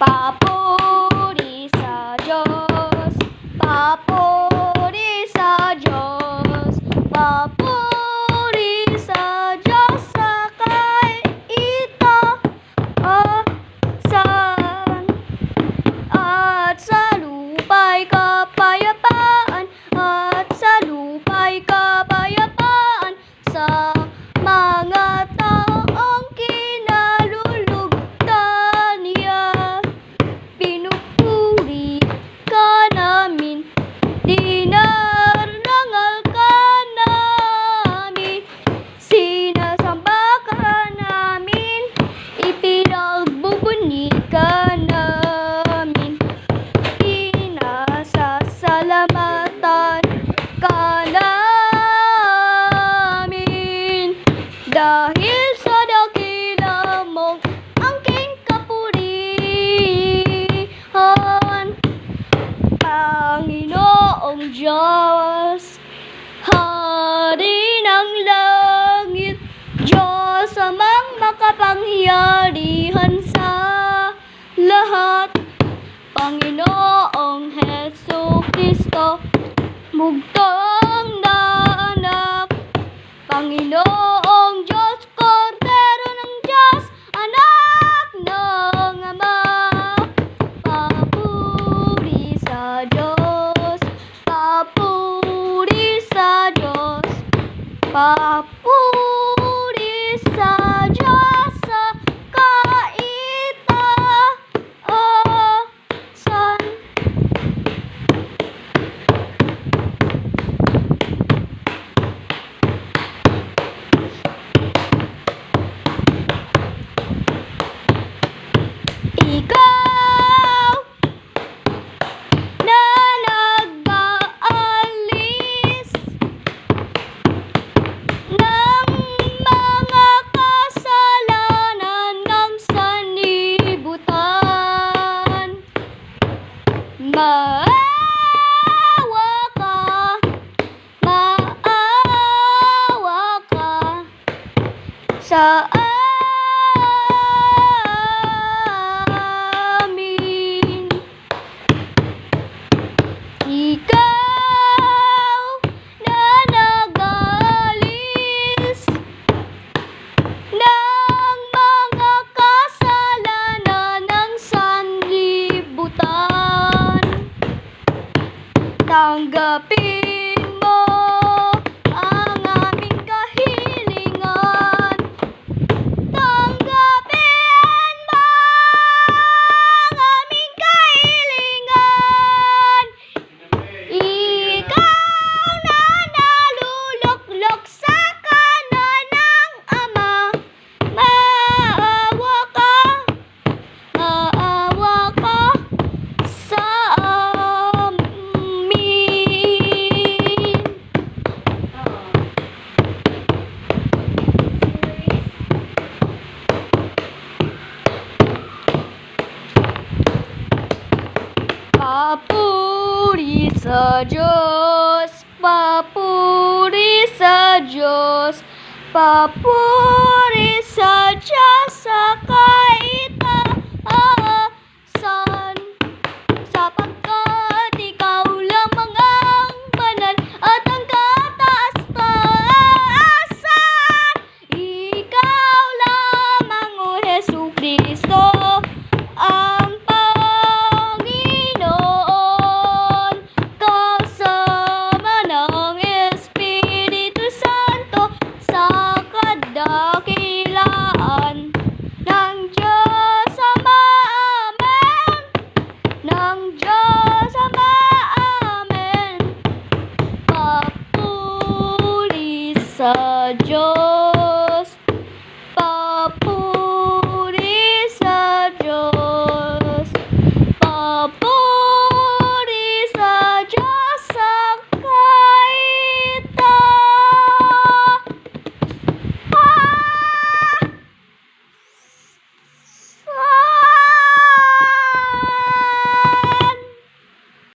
宝宝。Dahil sa dakila mong angking kapurihan, Panginoong Diyos, Hari ng langit, Diyos amang makapangyarihan sa lahat. Panginoong Heso Kristo, mugtong na anak, Panginoon. ta Maawa ka. Maawa ka. Sa up. Sajos papuri sajos papuri sajasak Sajo.